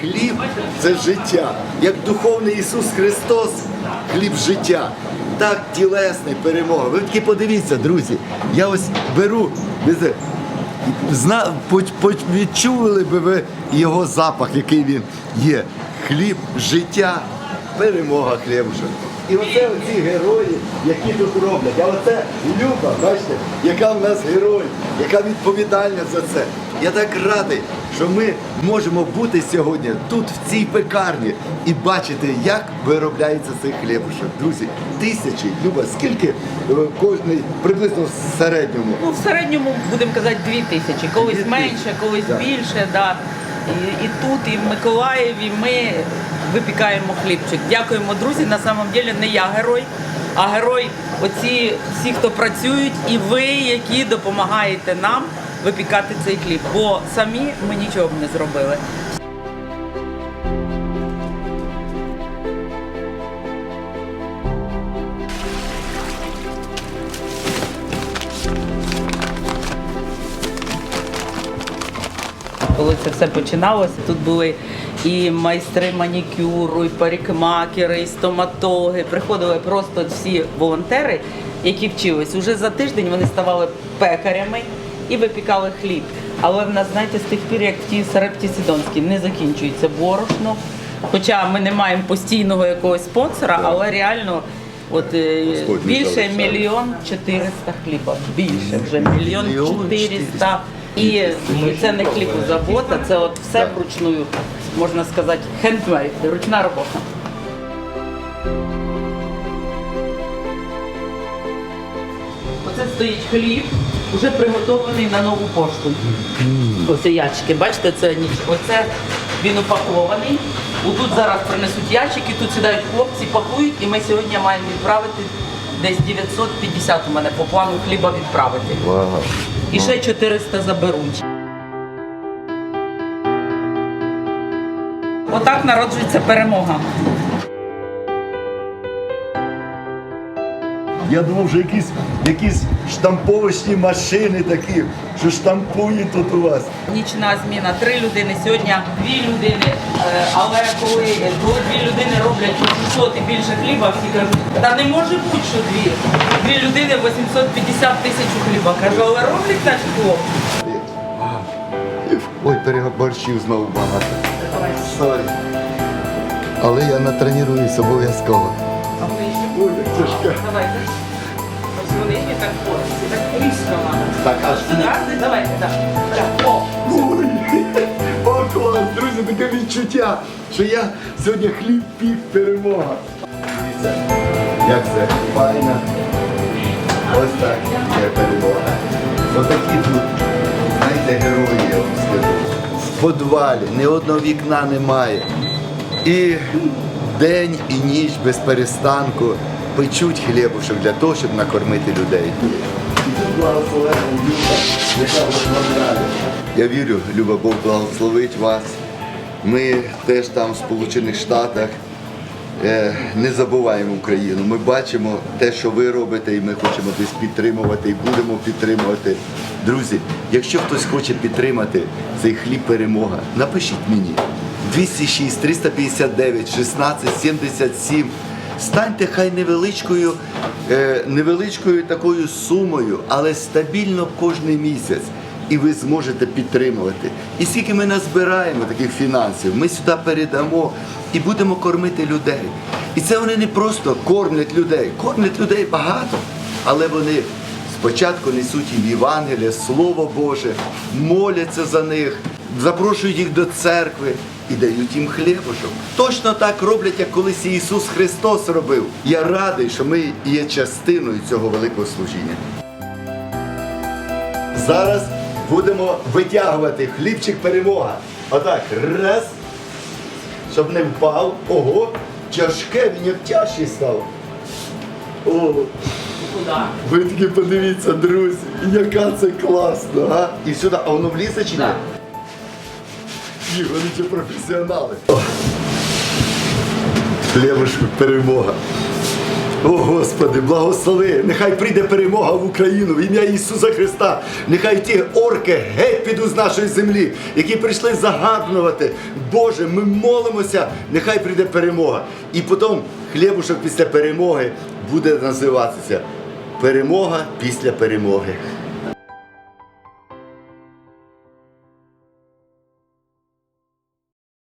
хліб це життя. Як духовний Ісус Христос, хліб життя. Так тілесний перемога. Ви таки подивіться, друзі. Я ось беру, Зна, відчули би ви його запах, який він є. Хліб, життя, перемога хлібуша. І оце оці герої, які тут роблять. А оце Люба, бачите, яка в нас герой, яка відповідальна за це. Я так радий, що ми можемо бути сьогодні тут, в цій пекарні, і бачити, як виробляється цей хлібушок. Друзі, тисячі, Люба, скільки е, кожний приблизно в середньому. Ну, в середньому будемо казати дві тисячі, колись менше, колись Так. більше. Да. І, і тут, і в Миколаєві ми випікаємо хлібчик. Дякуємо, друзі. На самом деле не я герой, а герой оці всі, хто працюють, і ви, які допомагаєте нам випікати цей хліб. Бо самі ми нічого б не зробили. Коли це все починалося, тут були і майстри манікюру, і парикмахери, і стоматологи. Приходили просто всі волонтери, які вчились. Уже за тиждень вони ставали пекарями і випікали хліб. Але в нас, знаєте, з тих пір, як в тій Сарепті Сідонській, не закінчується борошно. Хоча ми не маємо постійного якогось спонсора, але реально от, е, Господь більше мільйон 400 хліба. Більше вже мільйон 400. І це не хлібозавод, а це от все вручную, можна сказати, хендмейд, ручна робота. Оце стоїть хліб, вже приготований на нову пошту. Ось ящики. Бачите, це ніч. Оце він упакований. Отут зараз принесуть ящики, тут сідають хлопці, пакують, і ми сьогодні маємо відправити десь 950 у мене по плану хліба відправити. І ще 400 заберуть. Отак народжується перемога. Я думав, що якісь, якісь штамповочні машини такі, що штампують тут у вас. Нічна зміна, три людини, сьогодні дві людини. Е, Але коли, коли дві людини роблять по 600 і більше хліба, всі кажуть, та не може бути, що дві. Дві людини 850 тисяч хліба. Кажу, але роблять наші хлопці. Ой, переборщив знову багато. Сорі. Але я натренуюсь обов'язково. Давайте. Так ось, так різко треба. Так, аж давайте, так. Так, о. Ой, о, клас, друзі, таке відчуття, що я сьогодні хліб пік перемога. Дивіться, як це файно. Ось так є перемога. Отакі тут, знаєте, герої, я вам скажу. В подвалі ні одного вікна немає. І день і ніч без перестанку печуть хлібушок для того, щоб накормити людей. Я вірю, Люба Бог благословить вас. Ми теж там в Сполучених Штатах е, не забуваємо Україну. Ми бачимо те, що ви робите, і ми хочемо десь підтримувати і будемо підтримувати. Друзі, якщо хтось хоче підтримати цей хліб перемога, напишіть мені 206 359 16 77. Станьте хай невеличкою, е, невеличкою такою сумою, але стабільно кожний місяць. І ви зможете підтримувати. І скільки ми назбираємо таких фінансів, ми сюди передамо і будемо кормити людей. І це вони не просто кормлять людей, кормлять людей багато, але вони спочатку несуть їм Євангеліє, Слово Боже, моляться за них, запрошують їх до церкви і дають їм хлібушок. Точно так роблять, як колись Ісус Христос робив. Я радий, що ми є частиною цього великого служіння. Зараз будемо витягувати хлібчик перемога. Отак, раз. Щоб не впав. Ого, тяжке, як тяжчий став. О, ви тільки подивіться, друзі, яка це класно, а? І сюди, а воно влізе чи ні? Ні, вони ті професіонали. О. Перемога. О Господи, благослови! Нехай прийде перемога в Україну в ім'я Ісуса Христа. Нехай ті орки геть підуть з нашої землі, які прийшли загадувати. Боже, ми молимося, нехай прийде перемога. І потім хлібушок після перемоги буде називатися Перемога після перемоги.